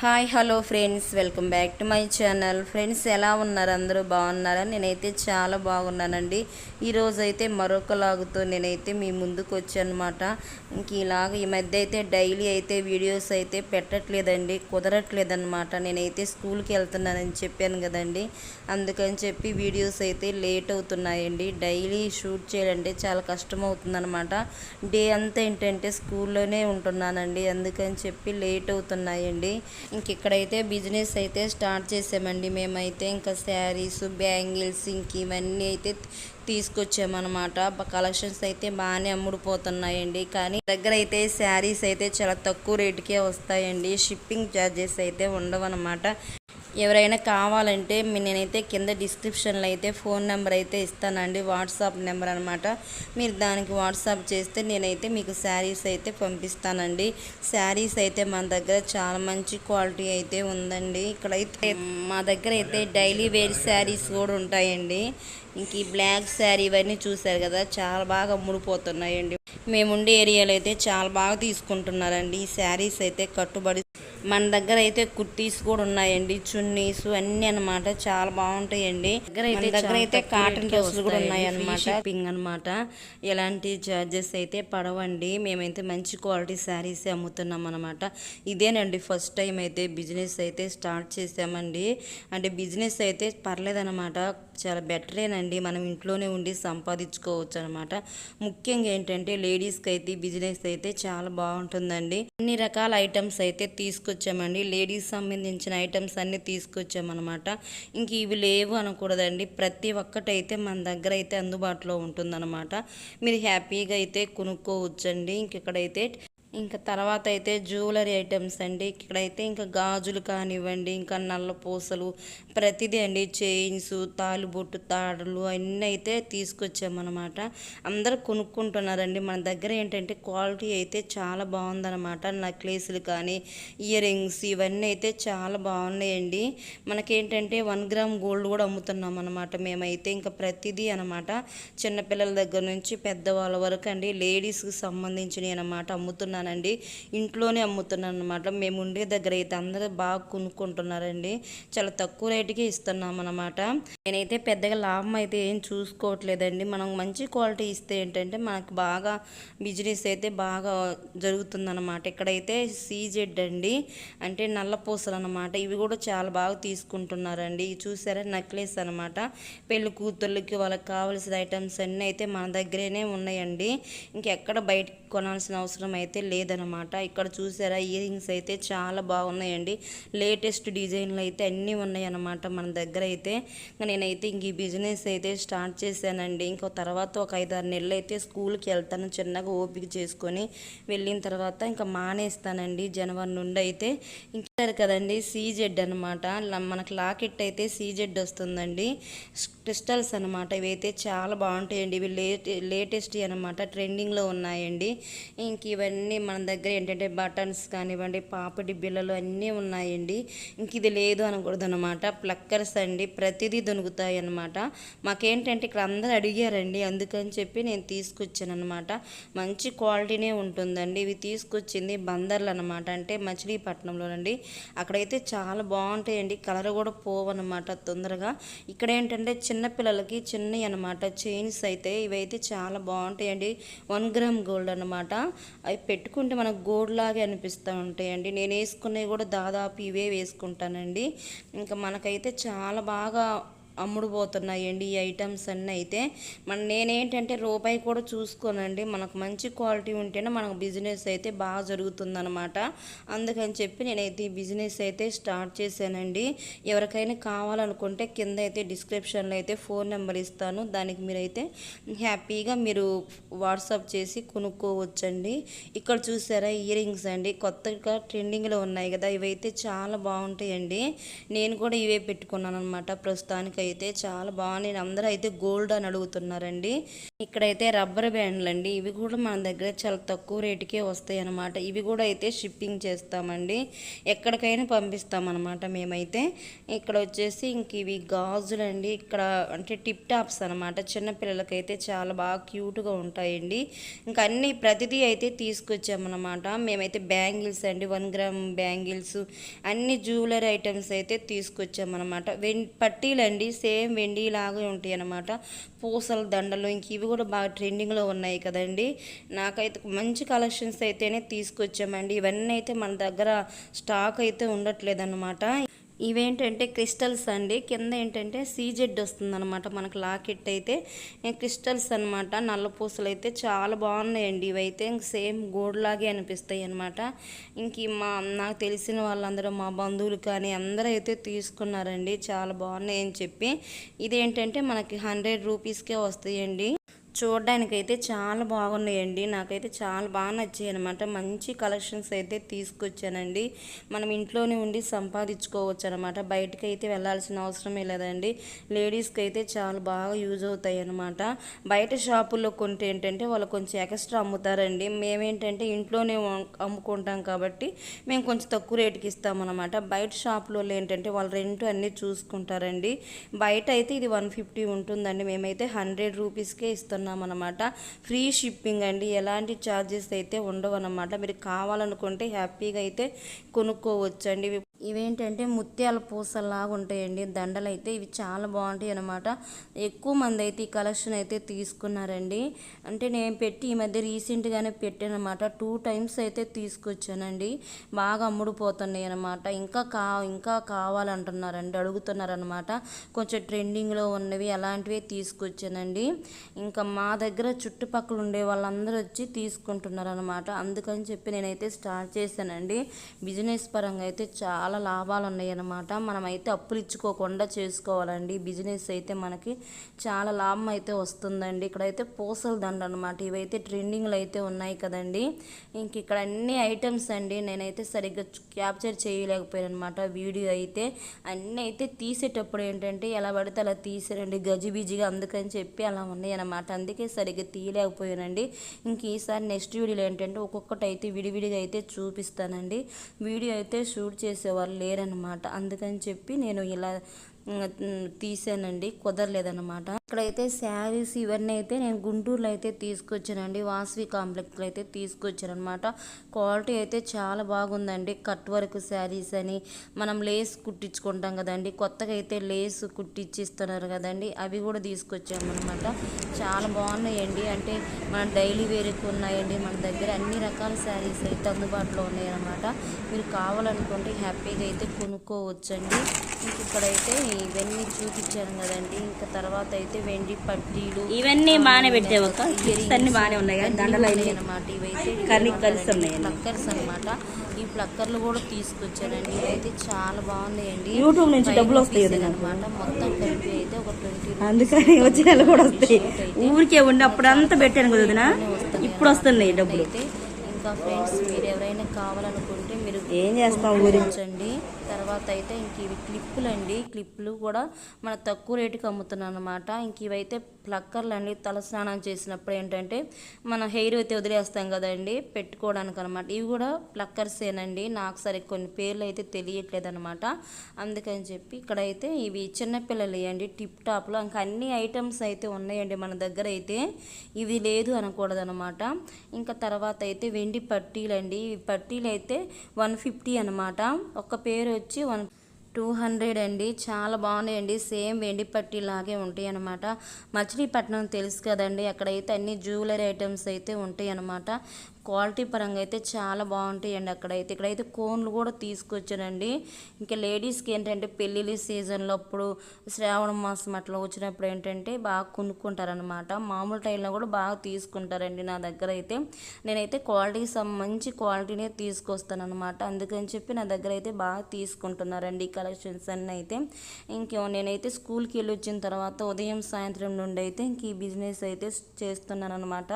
Hi hello friends. Welcome back to my channel. Friends ఎలా ఉన్నారు? అందరూ బాగున్నారా? నేనైతే చాలా బాగున్నానండి. ఈరోజు అయితే మరొక లాగుతో నేనైతే మీ ముందుకు వచ్చానమాట. ఇంక ఇలాగ ఈ మధ్య అయితే డైలీ అయితే వీడియోస్ అయితే పెట్టట్లేదండి కుదరట్లేదన్నమాట. నేనైతే స్కూల్కి వెళ్తున్నానని చెప్పాను కదండి. అందుకని చెప్పి వీడియోస్ అయితే లేట్ అవుతున్నాయండి. డైలీ షూట్ చేయాలంటే చాలా కష్టం అవుతుందన్నమాట డే అంతా ఏంటంటే స్కూల్లోనే ఉంటున్నానండి. అందుకని చెప్పి లేట్ అవుతున్నాయండి. ఇంక ఇక్కడైతే బిజినెస్ అయితే స్టార్ట్ చేసామండి. మేమైతే ఇంకా శారీస్ బ్యాంగిల్స్ ఇంక ఇవన్నీ అయితే తీసుకొచ్చామన్నమాట. కలెక్షన్స్ అయితే బాగానే అమ్ముడుపోతున్నాయండి. కానీ దగ్గర అయితే శారీస్ అయితే చాలా తక్కువ రేటుకే వస్తాయండి. షిప్పింగ్ ఛార్జెస్ అయితే ఉండవన్నమాట. ఎవరైనా కావాలంటే నేనైతే కింద డిస్క్రిప్షన్లో అయితే ఫోన్ నెంబర్ అయితే ఇస్తానండి వాట్సాప్ నెంబర్ అనమాట మీరు దానికి వాట్సాప్ చేస్తే నేనైతే మీకు శారీస్ అయితే పంపిస్తానండి. శారీస్ అయితే మన దగ్గర చాలా మంచి క్వాలిటీ అయితే ఉందండి. ఇక్కడైతే మా దగ్గర అయితే డైలీ వేర్ శారీస్ కూడా ఉంటాయండి. ఇంక ఈ బ్లాక్ శారీ ఇవన్నీ చూశారు కదా చాలా బాగా ముడిపోతున్నాయండి. మేముండే ఏరియాలో అయితే చాలా బాగా తీసుకుంటున్నారండి. ఈ శారీస్ అయితే కట్టుబడి మన దగ్గర అయితే కుర్తీస్ కూడా ఉన్నాయండి. చున్నీస్ అన్ని అన్నమాట చాలా బాగుంటాయండి. దగ్గర అయితే దగ్గర అయితే కాటన్ డ్రెస్సులు కూడా ఉన్నాయి అనమాట షిప్పింగ్ అనమాట ఎలాంటి చార్జెస్ అయితే పడవండి. మేమైతే మంచి క్వాలిటీ శారీస్ అమ్ముతున్నాం అనమాట ఇదేనండి ఫస్ట్ టైం అయితే బిజినెస్ అయితే స్టార్ట్ చేసామండి. అంటే బిజినెస్ అయితే పర్లేదన్నమాట. చాలా బెటరేనండి. మనం ఇంట్లోనే ఉండి సంపాదించుకోవచ్చు అనమాట ముఖ్యంగా ఏంటంటే లేడీస్కి అయితే బిజినెస్ అయితే చాలా బాగుంటుందండి. అన్ని రకాల ఐటమ్స్ అయితే తీసుకొచ్చామండి. లేడీస్ సంబంధించిన ఐటమ్స్ అన్నీ తీసుకొచ్చామన్నమాట ఇంక ఇవి లేవు అనకూడదండి. ప్రతి ఒక్కటైతే మన దగ్గర అయితే అందుబాటులో ఉంటుందన్నమాట మీరు హ్యాపీగా అయితే కొనుక్కోవచ్చండి. ఇంక ఇక్కడైతే ఇంకా తర్వాత అయితే జ్యువెలరీ ఐటమ్స్ అండి. ఇక్కడైతే ఇంకా గాజులు కానివ్వండి ఇంకా నల్ల పూసలు ప్రతిదీ అండి. చైన్స్ తాలిబొట్టు తాడులు అన్నీ అయితే తీసుకొచ్చామన్నమాట. అందరూ కొనుక్కుంటున్నారండి. మన దగ్గర ఏంటంటే క్వాలిటీ అయితే చాలా బాగుందన్నమాట. నెక్లెస్లు కానీ ఇయర్ రింగ్స్ ఇవన్నీ అయితే చాలా బాగున్నాయండి. మనకేంటంటే వన్ గ్రామ్ గోల్డ్ కూడా అమ్ముతున్నాం అనమాట మేమైతే ఇంకా ప్రతిదీ అనమాట చిన్నపిల్లల దగ్గర నుంచి పెద్దవాళ్ళ వరకు అండి లేడీస్కి సంబంధించినవి అనమాట అమ్ముతున్నానండి ఇంట్లోనే అమ్ముతున్నాను అనమాట మేము ఉండే దగ్గర అయితే అందరూ బాగా కొనుక్కుంటున్నారండి. చాలా తక్కువ రేటుకి ఇస్తున్నాం అనమాట నేనైతే పెద్దగా లాభం అయితే ఏం చూసుకోవట్లేదండి. మనం మంచి క్వాలిటీ ఇస్తే ఏంటంటే మనకు బాగా బిజినెస్ అయితే బాగా జరుగుతుందన్నమాట. ఇక్కడైతే సీజెడ్ అండి. అంటే నల్ల పూసలు అనమాట ఇవి కూడా చాలా బాగా తీసుకుంటున్నారండి. ఇవి చూసారా? నెక్లెస్ అనమాట పెళ్ళి కూతుర్లకి వాళ్ళకి కావాల్సిన ఐటమ్స్ అన్నీ అయితే మన దగ్గరేనే ఉన్నాయండి. ఇంకెక్కడ బయట కొనాల్సిన అవసరం అయితే లేదనమాట ఇక్కడ చూసారా ఇయర్ రింగ్స్ అయితే చాలా బాగున్నాయండి. లేటెస్ట్ డిజైన్లు అయితే అన్నీ ఉన్నాయన్నమాట మన దగ్గర అయితే. నేనైతే ఇంక ఈ బిజినెస్ అయితే స్టార్ట్ చేశానండి. ఇంకో తర్వాత ఒక ఐదారు నెలలు అయితే స్కూల్కి వెళ్తాను చిన్నగా ఓపిక చేసుకొని వెళ్ళిన తర్వాత ఇంకా మానేస్తానండి జనవరి నుండి అయితే. ఇంక కదండి సీజెడ్ అనమాట మనకు లాకెట్ అయితే సీజెడ్ వస్తుందండి. క్రిస్టల్స్ అనమాట ఇవైతే చాలా బాగుంటాయండి. ఇవి లేటే లేటెస్ట్ అనమాట ట్రెండింగ్లో ఉన్నాయండి. ఇంక ఇవన్నీ మన దగ్గర ఏంటంటే బటన్స్ కానివ్వండి పాపడి బిళ్ళలు అన్నీ ఉన్నాయండి. ఇంక ఇది లేదు అనకూడదు అనమాట ప్లక్కర్స్ అండి ప్రతిదీ దొరుకుతాయి అనమాట మాకేంటంటే ఇక్కడ అందరూ అడిగారండి. అందుకని చెప్పి నేను తీసుకొచ్చాను అనమాట మంచి క్వాలిటీనే ఉంటుందండి. ఇవి తీసుకొచ్చింది బందర్లు అనమాట అంటే మచిలీపట్నంలోనండి. అక్కడైతే చాలా బాగుంటాయండి. కలర్ కూడా పోవన్నమాట తొందరగా. ఇక్కడ ఏంటంటే చిన్నపిల్లలకి చిన్నవి అనమాట చైన్స్ అయితే ఇవైతే చాలా బాగుంటాయండి. వన్ గ్రామ్ గోల్డ్ అనమాట అవి పెట్టుకుంటే మనకు గోల్డ్ లాగే అనిపిస్తూ ఉంటాయండి. నేను వేసుకున్నవి కూడా దాదాపు ఇవే వేసుకుంటానండి. ఇంకా మనకైతే చాలా బాగా అమ్ముడుపోతున్నాయండి ఈ ఐటమ్స్ అన్నీ అయితే. మన నేనేంటంటే రూపాయి కూడా చూసుకోనండి. మనకు మంచి క్వాలిటీ ఉంటేనే మనకు బిజినెస్ అయితే బాగా జరుగుతుందనమాట అందుకని చెప్పి నేనైతే ఈ బిజినెస్ అయితే స్టార్ట్ చేశానండి. ఎవరికైనా కావాలనుకుంటే కింద అయితే డిస్క్రిప్షన్లో అయితే ఫోన్ నెంబర్ ఇస్తాను. దానికి మీరైతే హ్యాపీగా మీరు వాట్సాప్ చేసి కొనుక్కోవచ్చండి. ఇక్కడ చూసారా ఇయర్ రింగ్స్ అండి. కొత్తగా ట్రెండింగ్లో ఉన్నాయి కదా. ఇవైతే చాలా బాగుంటాయండి. నేను కూడా ఇవే పెట్టుకున్నాను అనమాట ప్రస్తుతానికి అయితే చాలా బాగున్నాయి అందరూ అయితే గోల్డ్ అని అడుగుతున్నారండి. ఇక్కడైతే రబ్బర్ బ్యాండ్లు అండి ఇవి కూడా మన దగ్గర చాలా తక్కువ రేటుకే వస్తాయి అనమాట ఇవి కూడా అయితే షిప్పింగ్ చేస్తామండి. ఎక్కడికైనా పంపిస్తామన్నమాట మేమైతే. ఇక్కడ వచ్చేసి ఇంక ఇవి గాజులండి. ఇక్కడ అంటే టిప్ టాప్స్ అనమాట చిన్నపిల్లలకైతే చాలా బాగా క్యూట్గా ఉంటాయండి. ఇంకా అన్ని ప్రతిదీ అయితే తీసుకొచ్చామన్నమాట. మేమైతే బ్యాంగిల్స్ అండి. వన్ గ్రామ్ బ్యాంగిల్స్ అన్ని జ్యువెలరీ ఐటమ్స్ అయితే తీసుకొచ్చామన్నమాట. వెం పట్టీలండి. సేమ్ వెండి లాగా ఉంటాయి అన్నమాట పూసల దండలు ఇంక ఇవి కూడా బాగా ట్రెండింగ్లో ఉన్నాయి కదండి. నాకైతే మంచి కలెక్షన్స్ అయితేనే తీసుకొచ్చామండి. ఇవన్నీ అయితే మన దగ్గర స్టాక్ అయితే ఉండట్లేదు అనమాట ఇవేంటంటే క్రిస్టల్స్ అండి. కింద ఏంటంటే సీజెడ్ వస్తుందన్నమాట మనకు లాకెట్ అయితే. క్రిస్టల్స్ అనమాట నల్ల పూసలు అయితే చాలా బాగున్నాయండి. ఇవైతే ఇంక సేమ్ గోడ్లాగే అనిపిస్తాయి అనమాట ఇంక మా నాకు తెలిసిన వాళ్ళందరూ మా బంధువులు కానీ అందరూ అయితే తీసుకున్నారండి. చాలా బాగున్నాయి అని చెప్పి. ఇదేంటంటే మనకి హండ్రెడ్ రూపీస్కే వస్తాయండి. చూడడానికైతే చాలా బాగున్నాయండి. నాకైతే చాలా బాగా నచ్చాయి అనమాట మంచి కలెక్షన్స్ అయితే తీసుకొచ్చానండి. మనం ఇంట్లోనే ఉండి సంపాదించుకోవచ్చు అనమాట బయటకు అయితే వెళ్ళాల్సిన అవసరమే లేదండి. లేడీస్కి అయితే చాలా బాగా యూజ్ అవుతాయి అనమాట బయట షాపుల్లో కొంటే ఏంటంటే వాళ్ళు కొంచెం ఎక్స్ట్రా అమ్ముతారండి. మేమేంటంటే ఇంట్లోనే అమ్ముకుంటాం కాబట్టి మేము కొంచెం తక్కువ రేటుకి ఇస్తామన్నమాట బయట షాపులో ఏంటంటే వాళ్ళు రెంట్ అన్నీ చూసుకుంటారండి. బయట అయితే ఇది వన్ ఫిఫ్టీ ఉంటుందండి. మేమైతే హండ్రెడ్ రూపీస్కే ఇస్తున్నాం అనమాట ఫ్రీ షిప్పింగ్ అండి. ఎలాంటి ఛార్జెస్ అయితే ఉండవు అనమాట మీరు కావాలనుకుంటే హ్యాపీగా అయితే కొనుక్కోవచ్చు అండి ఇవేంటంటే ముత్యాల పూసల్లాగా ఉంటాయండి. దండలు అయితే ఇవి చాలా బాగుంటాయి అనమాట ఎక్కువ మంది అయితే ఈ కలెక్షన్ అయితే తీసుకున్నారండి. అంటే నేను పెట్టి ఈ మధ్య రీసెంట్గానే పెట్టానమాట టూ టైమ్స్ అయితే తీసుకొచ్చానండి. బాగా అమ్ముడుపోతున్నాయి అనమాట ఇంకా కా ఇంకా కావాలంటున్నారండి అడుగుతున్నారనమాట కొంచెం ట్రెండింగ్లో ఉన్నవి అలాంటివి తీసుకొచ్చానండి. ఇంకా మా దగ్గర చుట్టుపక్కల ఉండే వాళ్ళందరూ వచ్చి తీసుకుంటున్నారు అనమాట అందుకని చెప్పి నేనైతే స్టార్ట్ చేశానండి. బిజినెస్ పరంగా అయితే చాలా చాలా లాభాలు ఉన్నాయి అన్నమాట మనమైతే అప్పులు ఇచ్చుకోకుండా చేసుకోవాలండి. బిజినెస్ అయితే మనకి చాలా లాభం అయితే వస్తుందండి. ఇక్కడైతే పూసల దండ అనమాట ఇవైతే ట్రెండింగ్లో అయితే ఉన్నాయి కదండి. ఇంక ఇక్కడ అన్ని ఐటమ్స్ అండి. నేనైతే సరిగ్గా క్యాప్చర్ చేయలేకపోయాను అనమాట వీడియో అయితే. అన్నీ అయితే తీసేటప్పుడు ఏంటంటే ఎలా పడితే అలా తీసారండి గజిబిజిగా అందుకని చెప్పి అలా ఉన్నాయి అనమాట అందుకే సరిగ్గా తీయలేకపోయానండి. ఇంక ఈసారి నెక్స్ట్ వీడియోలో ఏంటంటే ఒక్కొక్కటి అయితే విడివిడిగా అయితే చూపిస్తానండి. వీడియో అయితే షూట్ వాళ్ళు లేరనమాట అందుకని చెప్పి నేను ఇలా తీసానండి. కుదరలేదనమాట ఇక్కడైతే శారీస్ ఇవన్నీ అయితే నేను గుంటూరులో అయితే తీసుకొచ్చానండి. వాసవి కాంప్లెక్స్లో అయితే తీసుకొచ్చానమాట క్వాలిటీ అయితే చాలా బాగుందండి. కట్ వర్క్ శారీస్ అని మనం లేస్ కుట్టించుకుంటాం కదండి. కొత్తగా అయితే లేస్ కుట్టించిస్తున్నారు కదండి. అవి కూడా తీసుకొచ్చామన్నమాట. చాలా బాగున్నాయండి. అంటే మన డైలీ వేర్కి ఉన్నాయండి. మన దగ్గర అన్ని రకాల శారీస్ అయితే అందుబాటులో ఉన్నాయన్నమాట. మీరు కావాలనుకుంటే హ్యాపీగా అయితే కొనుక్కోవచ్చండి. ఇంక ఇక్కడైతే ఇవన్నీ చూపించాను కదండి. ఇంకా తర్వాత అయితే వెండి పట్టీలు ఇవన్నీ బాగానే పెట్టావు అన్ని బాగానే ఉన్నాయి దండలు అనమాట ఇవైతే కర్రీ కలిసి ఉన్నాయండి. ప్లక్కర్స్ అనమాట ఈ ప్లక్కర్లు కూడా తీసుకొచ్చానండి. ఇవైతే చాలా బాగున్నాయండి. యూట్యూబ్ నుంచి డబ్బులు వస్తాయి. అనమాట మొత్తం కలిపి అయితే ఒక ట్వంటీ అందుకని వచ్చే కూడా వస్తాయి. ఊరికే ఉండి అప్పుడు అంతా పెట్టాను కదా? ఇప్పుడు వస్తున్నాయి డబ్బులు. అయితే ఇంకా ఫ్రెండ్స్ మీరు ఎవరైనా కావాలనుకుంటే మీరు ఏం చేస్తాం ఊరి? ఉంచండి తర్వాత అయితే ఇంక ఇవి క్లిప్పులు అండి క్లిప్పులు కూడా మన తక్కువ రేటుకి అమ్ముతున్నాను అనమాట ఇంక ఇవైతే ప్లక్కర్లండి తలస్నానం తల స్నానం చేసినప్పుడు ఏంటంటే మన హెయిర్ అయితే వదిలేస్తాం కదండి పెట్టుకోవడానికి అనమాట ఇవి కూడా ప్లక్కర్సేనండి. నాకు సరే కొన్ని పేర్లు అయితే తెలియట్లేదు అనమాట అందుకని చెప్పి ఇక్కడైతే ఇవి చిన్నపిల్లలు అండి టిప్ టాప్లో. ఇంకా అన్ని ఐటమ్స్ అయితే ఉన్నాయండి మన దగ్గర అయితే. ఇవి లేదు అనకూడదనమాట. ఇంకా తర్వాత అయితే వెండి పట్టీలు అండి ఈ పట్టీలు అయితే వన్ ఫిఫ్టీ అనమాట. ఒక పేరు వచ్చి వన్ టూ హండ్రెడ్ అండి. చాలా బాగున్నాయండి. సేమ్ వెండి పట్టి లాగే ఉంటాయి అనమాట మచిలీపట్నం తెలుసు కదండి. అక్కడైతే అన్ని జ్యువెలరీ ఐటమ్స్ అయితే ఉంటాయి అనమాట క్వాలిటీ పరంగా అయితే చాలా బాగుంటాయండి అక్కడైతే. ఇక్కడైతే కోన్లు కూడా తీసుకొచ్చానండి. ఇంకా లేడీస్కి ఏంటంటే పెళ్ళిళ్ళ సీజన్లో అప్పుడు శ్రావణ మాసం అట్లా వచ్చినప్పుడు ఏంటంటే బాగా కొనుక్కుంటారనమాట మామూలు టైంలో కూడా బాగా తీసుకుంటారండి నా దగ్గర అయితే. నేనైతే క్వాలిటీ సం మంచి క్వాలిటీనే తీసుకొస్తానమాట అందుకని చెప్పి నా దగ్గర అయితే బాగా తీసుకుంటున్నారండి ఈ కలెక్షన్స్ అన్నీ అయితే. ఇంకేమో నేనైతే స్కూల్కి వెళ్ళి వచ్చిన తర్వాత ఉదయం సాయంత్రం నుండి అయితే ఇంక ఈ బిజినెస్ అయితే చేస్తున్నాను అనమాట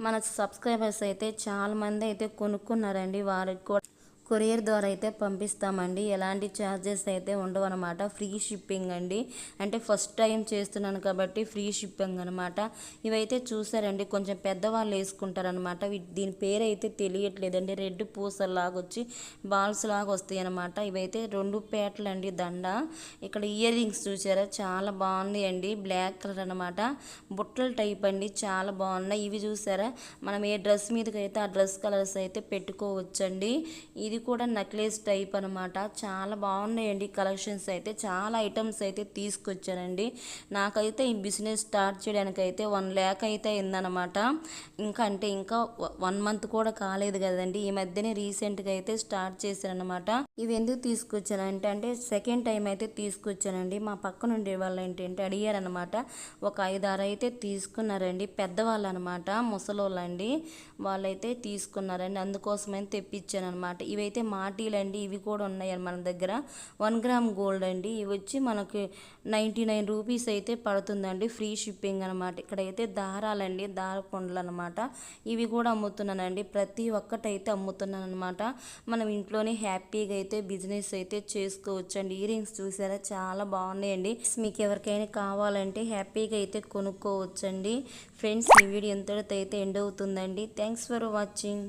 మన సబ్స్క్రైబర్స్ అయితే చాలా మంది అయితే కొనుక్కున్నారండి. వారికి కూడా కొరియర్ ద్వారా అయితే పంపిస్తామండి. ఎలాంటి ఛార్జెస్ అయితే ఉండవు అనమాట ఫ్రీ షిప్పింగ్ అండి. అంటే ఫస్ట్ టైం చేస్తున్నాను కాబట్టి ఫ్రీ షిప్పింగ్ అనమాట ఇవైతే చూసారండి. కొంచెం పెద్దవాళ్ళు వేసుకుంటారనమాట దీని పేరు అయితే తెలియట్లేదండి రెడ్ పూసల్లాగా వచ్చి బాల్స్ లాగా వస్తాయి అనమాట ఇవైతే రెండు పేటలు అండి దండ. ఇక్కడ ఇయర్ రింగ్స్ చూసారా? చాలా బాగుంది అండి బ్లాక్ కలర్ అనమాట బుట్టల టైప్ అండి. చాలా బాగున్నాయి. ఇవి చూసారా? మనం ఏ డ్రెస్ మీదకి అయితే ఆ డ్రెస్ కలర్స్ అయితే పెట్టుకోవచ్చండి. ఇది ఇది కూడా నెక్లెస్ టైప్ అనమాట చాలా బాగున్నాయండి కలెక్షన్స్ అయితే. చాలా ఐటమ్స్ అయితే తీసుకొచ్చానండి నాకైతే ఈ బిజినెస్ స్టార్ట్ చేయడానికి అయితే వన్ ల్యాక్ అయితే అయిందనమాట ఇంకా అంటే ఇంకా వన్ మంత్ కూడా కాలేదు కదండి. ఈ మధ్యనే రీసెంట్గా అయితే స్టార్ట్ చేశానమాట ఇవి ఎందుకు తీసుకొచ్చానంటే అంటే సెకండ్ టైం అయితే తీసుకొచ్చానండి. మా పక్కన ఉండే వాళ్ళు ఏంటంటే అడిగారనమాట ఒక ఐదారు అయితే తీసుకున్నారండి. పెద్దవాళ్ళు అనమాట ముసలోళ్ళండి. వాళ్ళైతే తీసుకున్నారండి. అందుకోసమని తెప్పించాను అనమాట ఇవైతే మాటీలండి ఇవి కూడా ఉన్నాయి మన దగ్గర. వన్ గ్రామ్ గోల్డ్ అండి. ఇవి వచ్చి మనకి నైంటీ నైన్ రూపీస్ అయితే పడుతుందండి. ఫ్రీ షిప్పింగ్ అనమాట ఇక్కడైతే దారాలండి దార పండ్లు అనమాట ఇవి కూడా అమ్ముతున్నానండి. ప్రతి ఒక్కటైతే అమ్ముతున్నాను అనమాట మనం ఇంట్లోనే హ్యాపీగా అయితే బిజినెస్ అయితే చేసుకోవచ్చండి. ఇయర్ రింగ్స్ చూసారా? చాలా బాగున్నాయండి. మీకు ఎవరికైనా కావాలంటే హ్యాపీగా అయితే కొనుక్కోవచ్చండి. ఫ్రెండ్స్ ఈ వీడియో ఎంతటితో అయితే ఎండ్ అవుతుందండి. Thanks for watching.